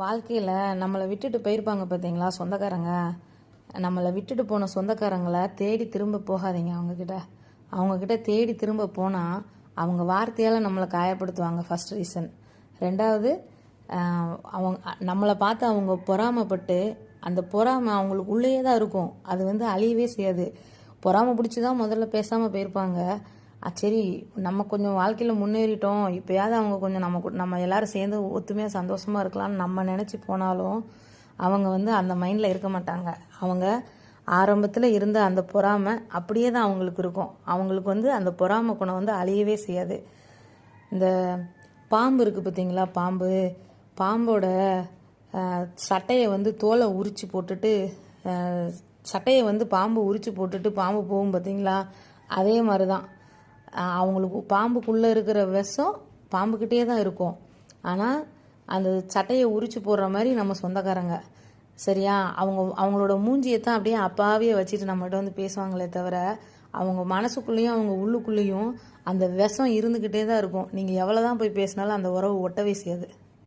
வாழ்க்கையில் நம்மளை விட்டுட்டு போயிருப்பாங்க பார்த்தீங்களா சொந்தக்காரங்க? நம்மளை விட்டுட்டு போன சொந்தக்காரங்களை தேடி திரும்ப போகாதீங்க அவங்கக்கிட்ட அவங்கக்கிட்ட தேடி திரும்ப போனால் அவங்க வார்த்தையால் நம்மளை காயப்படுத்துவாங்க ஃபர்ஸ்ட் ரீசன் ரெண்டாவது அவங்க நம்மளை பார்த்து அவங்க பொறாமைப்பட்டு அந்த பொறாமை அவங்களுக்கு உள்ளேயே தான் இருக்கும். அது வந்து அழியவே செய்யாது. பொறாமை பிடிச்சி தான் முதல்ல பேசாமல் போயிருப்பாங்க. சரி நம்ம கொஞ்சம் வாழ்க்கையில் முன்னேறிட்டோம். இப்போயாவது அவங்க கொஞ்சம் நம்ம நம்ம எல்லோரும் சேர்ந்து ஒத்துமையாக சந்தோஷமாக இருக்கலாம்னு நம்ம நினச்சி போனாலும் அவங்க வந்து அந்த மைண்டில் இருக்க மாட்டாங்க. அவங்க ஆரம்பத்தில் இருந்த அந்த பொறாமை அப்படியே தான் அவங்களுக்கு இருக்கும். அவங்களுக்கு வந்து அந்த பொறாமை குணம் வந்து அழியவே செய்யாது. இந்த பாம்பு இருக்குது பார்த்தீங்களா பாம்பு? பாம்போட சட்டையை வந்து தோலை உரிச்சு போட்டுட்டு சட்டையை வந்து பாம்பு உரிச்சு போட்டுட்டு பாம்பு போகும் பார்த்தீங்களா அதே மாதிரி தான் அவங்களுக்கு பாம்புக்குள்ளே இருக்கிற விஷம் பாம்புக்கிட்டே தான் இருக்கும். ஆனால் அந்த சட்டையை உரிச்சு போடுற மாதிரி நம்ம சொந்தக்காரங்க. சரியா? அவங்க அவங்களோட மூஞ்சியை தான் அப்படியே அப்பாவே வச்சுட்டு நம்மகிட்ட வந்து பேசுவாங்களே தவிர அவங்க மனசுக்குள்ளேயும் அவங்க உள்ளுக்குள்ளேயும் அந்த விஷம் இருந்துக்கிட்டே தான் இருக்கும். நீங்கள் எவ்வளோ தான் போய் பேசினாலும் அந்த உறவு ஒட்டவே செய்யாது.